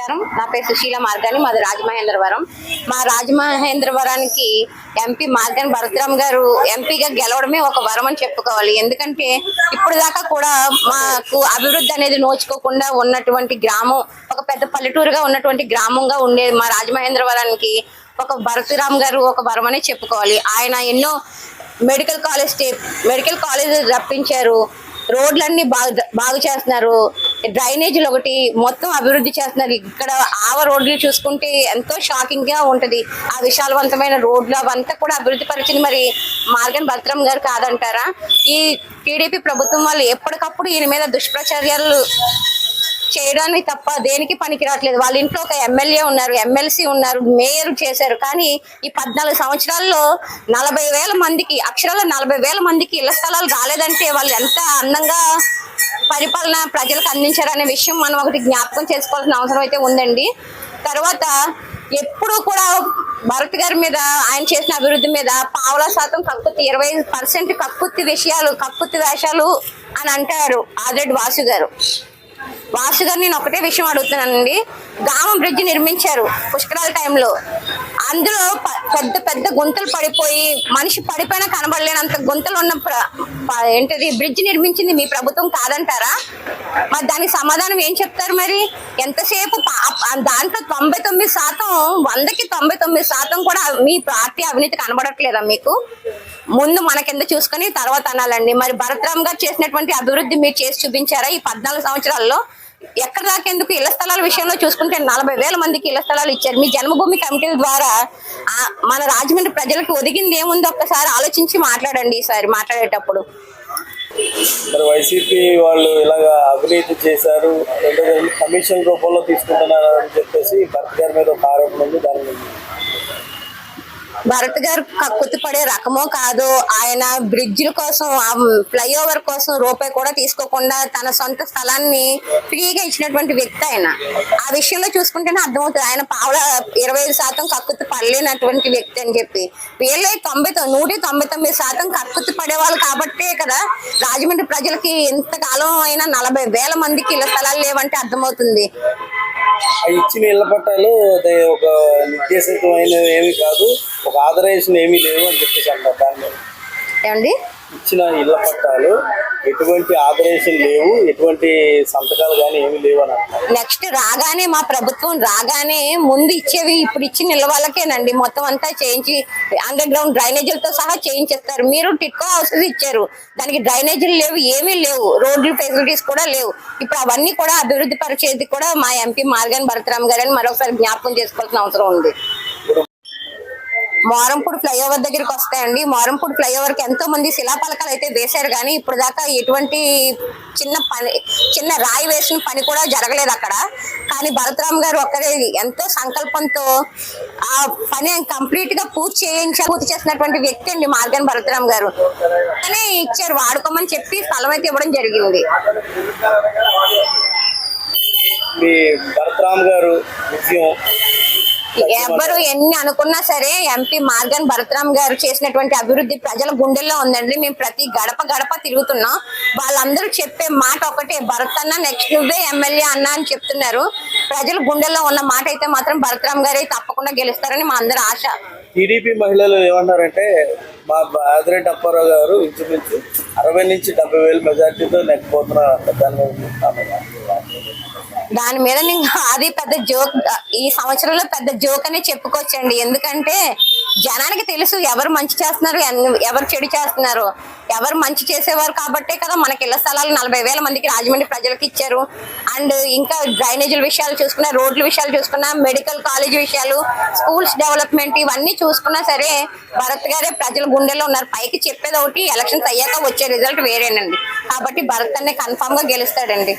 నమస్కారం నా పేరు సుశీల మార్గాని మాది రాజమహేంద్రవరం. మా రాజమహేంద్రవరానికి ఎంపీ మార్గాని భరతరామ్ గారు ఎంపీగా గెలవడమే ఒక వరం అని చెప్పుకోవాలి. ఎందుకంటే ఇప్పుడు దాకా కూడా మాకు అభివృద్ధి అనేది నోచుకోకుండా ఉన్నటువంటి గ్రామం ఒక పెద్ద పల్లెటూరుగా ఉన్నటువంటి గ్రామంగా ఉండేది మా రాజమహేంద్రవరానికి ఒక భరతరామ్ గారు ఒక వరం అనే చెప్పుకోవాలి. ఆయన ఎన్నో మెడికల్ కాలేజ్ స్టే- మెడికల్ కాలేజ్ రప్పించారు. రోడ్లన్నీ బాగు బాగు చేస్తున్నారు. డ్రైనేజీలు ఒకటి మొత్తం అభివృద్ధి చేస్తున్నారు. ఇక్కడ ఆవ రోడ్లు చూసుకుంటే ఎంతో షాకింగ్గా ఉంటది. ఆ విశాలవంతమైన రోడ్లు అవంతా కూడా అభివృద్ధి పరిచింది. మరి మార్గన్ భద్రం గారు కాదంటారా? ఈ టీడీపీ ప్రభుత్వం వాళ్ళు ఎప్పటికప్పుడు ఈయన మీద దుష్ప్రచార్యాలు చేయడానికి తప్ప దేనికి పనికి రావట్లేదు వాళ్ళ ఇంట్లో ఒక ఎమ్మెల్యే ఉన్నారు ఎమ్మెల్సీ ఉన్నారు మేయర్ చేశారు. కానీ ఈ పద్నాలుగు సంవత్సరాల్లో నలభై వేల మందికి అక్షరాల నలభై వేల మందికి ఇళ్ళ స్థలాలు రాలేదంటే వాళ్ళు ఎంత అందంగా పరిపాలన ప్రజలకు అందించారనే విషయం మనం ఒకటి జ్ఞాపకం చేసుకోవాల్సిన అవసరం అయితే ఉందండి. తర్వాత ఎప్పుడూ కూడా భరత్ గారి మీద ఆయన చేసిన అభివృద్ధి మీద పావుల శాతం కక్కుర్తి ఇరవై పర్సెంట్ కక్కుర్తి విషయాలు కక్కుర్తి వేషాలు అని అంటారు ఆదిరెడ్డి వాసు గారు. వాసు గారు నేను ఒకటే విషయం అడుగుతున్నానండి. గామం బ్రిడ్జ్ నిర్మించారు పుష్కరాల టైంలో. అందులో ప- పెద్ద పెద్ద గుంతలు పడిపోయి మనిషి పడిపోయినా కనబడలేనంత గుంతలు ఉన్న ఏంటది బ్రిడ్జ్ నిర్మించింది మీ ప్రభుత్వం కాదంటారా? మరి దానికి సమాధానం ఏం చెప్తారు మరి? ఎంతసేపు దాంట్లో తొంభై తొమ్మిది శాతం వందకి తొంభై తొమ్మిది శాతం కూడా మీ పార్టీ అవినీతి కనబడట్లేదా మీకు? ముందు మన కింద చూసుకొని తర్వాత అనాలండి. మరి భరతరామ్ గారు చేసినటువంటి అభివృద్ధి మీరు చేసి చూపించారా? ఈ పద్నాలుగు సంవత్సరాల్లో ఎక్కడ దాకేందుకు ఇళ్ళ స్థలాల విషయంలో చూసుకుంటే నలభై వేల మందికి ఇళ్ళ స్థలాలు ఇచ్చారు. మీ జన్మభూమి కమిటీల ద్వారా మన రాజమండ్రి ప్రజలకు ఒదిగింది ఏముంది? ఒక్కసారి ఆలోచించి మాట్లాడండి ఈసారి మాట్లాడేటప్పుడు. మరి వైసీపీ వాళ్ళు ఇలాగ అవినీతి చేశారు రెండు కమిషన్ రూపంలో తీసుకుంటున్నారు అని చెప్పేసి భర్త గారి మీద ఒక ఆరోపణ ఉంది దాని భరత్ గారు కక్కుతి పడే రకమో కాదో. ఆయన బ్రిడ్జిల కోసం ఫ్లైఓవర్ కోసం రూపాయి కూడా తీసుకోకుండా తన సొంత స్థలాన్ని ఫ్రీగా ఇచ్చినటువంటి వ్యక్తి ఆయన. ఆ విషయంలో చూసుకుంటేనే అర్థమవుతుంది. ఆయన పావుల ఇరవై ఐదు శాతం కక్కుతి పడలేనటువంటి వ్యక్తి అని చెప్పి. వీళ్ళే తొంభై నూటి తొంభై తొమ్మిది శాతం కక్కుతి పడేవాళ్ళు కాబట్టే కదా రాజమండ్రి ప్రజలకి ఇంతకాలం అయినా నలభై వేల మందికి ఇళ్ళ స్థలాలు లేవంటే అర్థమవుతుంది. ఇచ్చిన ఇళ్ళ పట్టాలు అదే ఒక నిర్దేశితమైన ఏమీ కాదు ఒక ఆథరైజేషన్ ఏమీ లేవు అని చెప్పేసి అంటారు దాని మీద. ఏమండి? ఇచ్చిన ఇళ్ళ పట్టాలు ఎటువంటి ఆథరైజేషన్ లేవు ఎటువంటి సంతకాలు కానీ ఏమి లేవు అని నెక్స్ట్ రాగానే మా ప్రభుత్వం రాగానే ముందు ఇచ్చేవి ఇప్పుడు ఇచ్చిన నిల్వ వాళ్ళకేనండి. మొత్తం అంతా చేయించి అండర్ గ్రౌండ్ డ్రైనేజీలతో సహా చేయించేస్తారు. మీరు టిట్కో హౌసెస్ ఇచ్చారు. దానికి డ్రైనేజీలు లేవు ఏమీ లేవు. రోడ్లు ఫెసిలిటీస్ కూడా లేవు. ఇప్పుడు అవన్నీ కూడా అభివృద్ధి పరిచేది కూడా మా ఎంపీ మార్గన్ భరతరామ్ గారని మరొకసారి జ్ఞాపకం చేసుకోవాల్సిన అవసరం ఉంది. మారంపూడి ఫ్లైఓవర్ దగ్గరికి వస్తాయండి. మారంపూడి ఫ్లైఓవర్కి ఎంతో మంది శిలాపలకాలు అయితే వేశారు. కానీ ఇప్పుడు దాకా ఎటువంటి చిన్న పని చిన్న రాయి వేసిన పని కూడా జరగలేదు అక్కడ. కానీ భరతరామ్ గారు ఒక్కరే ఎంతో సంకల్పంతో ఆ పని కంప్లీట్గా పూర్తి చేయించ పూర్తి చేసినటువంటి వ్యక్తి అండి మార్గన్ భరతరామ్ గారు. కానీ ఇచ్చారు. వాడుకోమని చెప్పి స్థలం అయితే ఇవ్వడం జరిగింది. భరతరామ్ గారు విజయం ఎవరు ఎన్ని అనుకున్నా సరే ఎంపీ మార్గన్ భరతరామ్ గారు చేసినటువంటి అభివృద్ధి ప్రజల గుండెల్లో ఉందండి. మేము ప్రతి గడప గడప తిరుగుతున్నాం. వాళ్ళందరూ చెప్పే మాట ఒకటే భరత్ అన్న నెక్స్ట్ నువ్వే ఎమ్మెల్యే అన్న అని చెప్తున్నారు. ప్రజల గుండెల్లో ఉన్న మాట అయితే మాత్రం భరతరామ్ గారే తప్పకుండా గెలుస్తారని మా అందరి ఆశ. టీడీపీ మహిళలు ఏమన్నారంటే మా ఆదిరెడ్డి అప్పారావు గారు ఇంచుమించు అరవై నుంచి డెబ్బై వేలు మెజార్టీతో నెక్కిపోతున్నారు దాని మీద నేను అది పెద్ద జోక్ ఈ సంవత్సరంలో పెద్ద జోక్ అనే చెప్పుకోవచ్చండి. ఎందుకంటే జనానికి తెలుసు ఎవరు మంచి చేస్తున్నారు ఎన్- ఎవరు చెడు చేస్తున్నారు. ఎవరు మంచి చేసేవారు కాబట్టే కదా మనకి ఇళ్ళ స్థలాలు నలభై వేల మందికి రాజమండ్రి ప్రజలకు ఇచ్చారు. అండ్ ఇంకా డ్రైనేజీల విషయాలు చూసుకున్నా రోడ్ల విషయాలు చూసుకున్నా మెడికల్ కాలేజ్ విషయాలు స్కూల్స్ డెవలప్మెంట్ ఇవన్నీ చూసుకున్నా సరే భరత్ గారే ప్రజలు గుండెలో ఉన్నారు. పైకి చెప్పేది ఒకటి ఎలక్షన్స్ అయ్యాక వచ్చే రిజల్ట్ వేరేనండి. కాబట్టి భరత్ అనే కన్ఫామ్గా గెలుస్తాడండి.